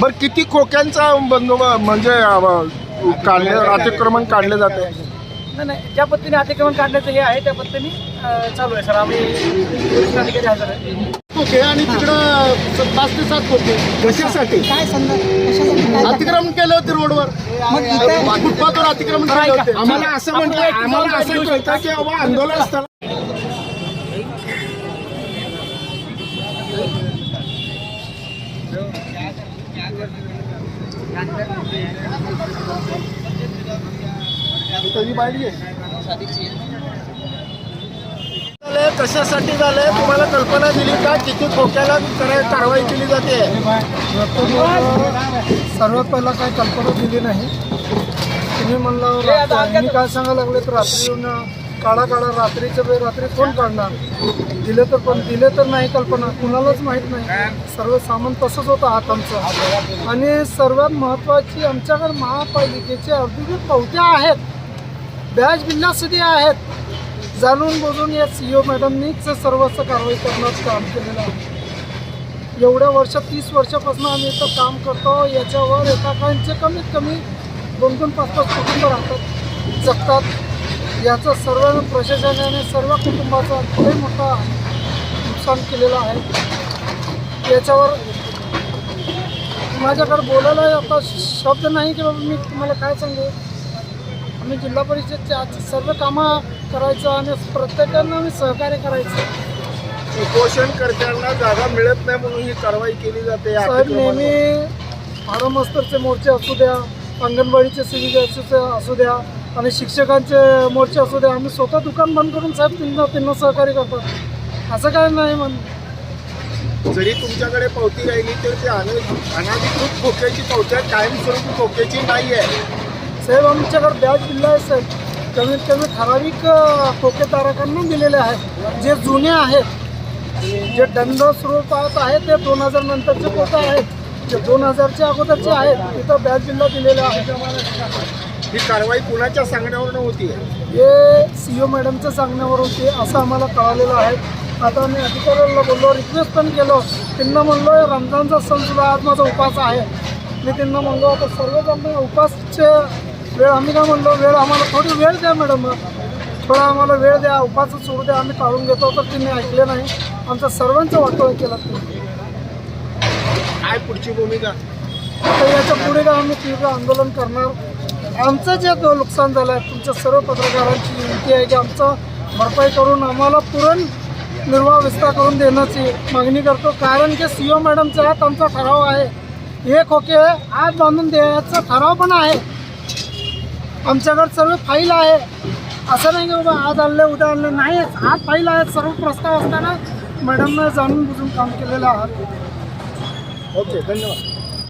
बर किती खोक्यांचा बंदोबस्त म्हणजे काढले अतिक्रमण काढले जाते? नाही नाही ज्या पद्धतीने अतिक्रमण काढण्याचं हे आहे त्या पद्धतीने चालू आहे सर. आम्ही वरिष्ठ अधिकारी हजर आहे. खोके आणि तिकडं पाच ते सात खोके. कशासाठी? काय काय अतिक्रमण केले होते रोडवर. फुटपाथवर अतिक्रमण केले होते. आम्हाला असं म्हणतं आम्हाला असं कळतं की आंदोलन असताना झालंय कशासाठी झालंय तुम्हाला कल्पना दिली का? किती खोक्याला कराय कारवाई केली जाते? सर्वात पहिला काय कल्पना दिली नाही. तुम्ही म्हणलं मी काय सांगायला लागले तर रात्री येऊन काढा काढा रात्रीच्या वेळ रात्री कोण काढणार? दिले तर पण दिले तर नाही कल्पना. कुणालाच माहीत नाही. सर्व सामान तसंच होतं हातांचं आणि सर्वात महत्त्वाची आमच्याकडे महापालिकेचे औद्योगिक पावत्या आहेत. बॅच बिल्लासुद्धा आहेत. जाणून बुजून या सी ओ मॅडमनीच सर्वच कारवाई करण्याचं काम केलेलं आहे. एवढ्या वर्ष तीस वर्षापासून आम्ही इथं काम करतो. याच्यावर एकाकांचे कमीत कमी दोन दोन पाच पाच कुटुंब राहतात जगतात. याचं सर्व प्रशासनाने सर्व कुटुंबाचा लई मोठा नुकसान केलेलं आहे. याच्यावर माझ्याकडे बोलायला आता शब्द नाही की बाबा मी तुम्हाला काय सांगू? आम्ही जिल्हा परिषदचे आज सर्व कामं करायचं आणि प्रत्येकांना आम्ही सहकार्य करायचं. उपोषणकर्त्यांना जागा मिळत नाही म्हणून ही कारवाई केली जाते साहेब अतिक्रमण. नेहमी महाराष्ट्रचे मोर्चे असू द्या अंगणवाडीचे सिव्हिल असू द्या आणि शिक्षकांचे मोर्चे असू द्या आम्ही स्वतः दुकान बंद करून साहेब त्यांना त्यांना सहकार्य करतात. असं काय नाही म्हण. जरी तुमच्याकडे पावती राहिली तर ते अन- अनाधिकृत खोक्याची पावती आहे, कायमस्वरूपी खोक्याची नाही आहे. साहेब आमच्याकडे बॅच बिल्ला आहे साहेब. कमीत कमी ठराविक खोकेधारकांना दिलेले आहेत. जे जुने आहेत जे दंड स्वरूपात आहेत ते दोन हजार नंतरचे खोटे आहेत. जे दोन हजारच्या अगोदरचे आहेत तिथं बॅच बिल्ला दिलेले आहेत. ही कारवाई कुणाच्या सांगण्यावर होती हे सी ओ मॅडमच्या सांगण्यावर होते असं आम्हाला कळालेलं आहे. आता मी अधिकाऱ्यांना बोललो रिक्वेस्ट पण केलो. त्यांना म्हणलो रमजानचा सण सुद्धा आज माझा उपास आहे. मी त्यांना म्हणलो आता सर्वजण उपासचे वेळ आम्ही काय म्हणलो वेळ आम्हाला थोडी वेळ द्या मॅडम. थोडा आम्हाला वेळ द्या उपास सोडू द्या आम्ही काढून घेतो. तर त्यांनी ऐकले नाही. आमच्या सर्वांचं वाटोळ केलं काय पुढची भूमिका? तर याच्यापुढे काय आम्ही तीव्र आंदोलन करणार? आमचं जे तो नुकसान झालं आहे तुमच्या सर्व पत्रकारांची विनंती आहे की आमचं भरपाई करून आम्हाला पुरण निर्वाह विस्तार करून देण्याची मागणी करतो. कारण की सी ओ मॅडमच्या हात आमचा ठराव आहे. एक खोके आज बांधून द्यायचा ठराव पण आहे. आमच्याकडे सर्व फाईल आहे. असं नाही की बाबा आज आणले उद्या आणले नाही आज फाईल आहे सर्व प्रस्ताव असताना मॅडमनं जाणून बुजून काम केलेलं आहात ओके धन्यवाद.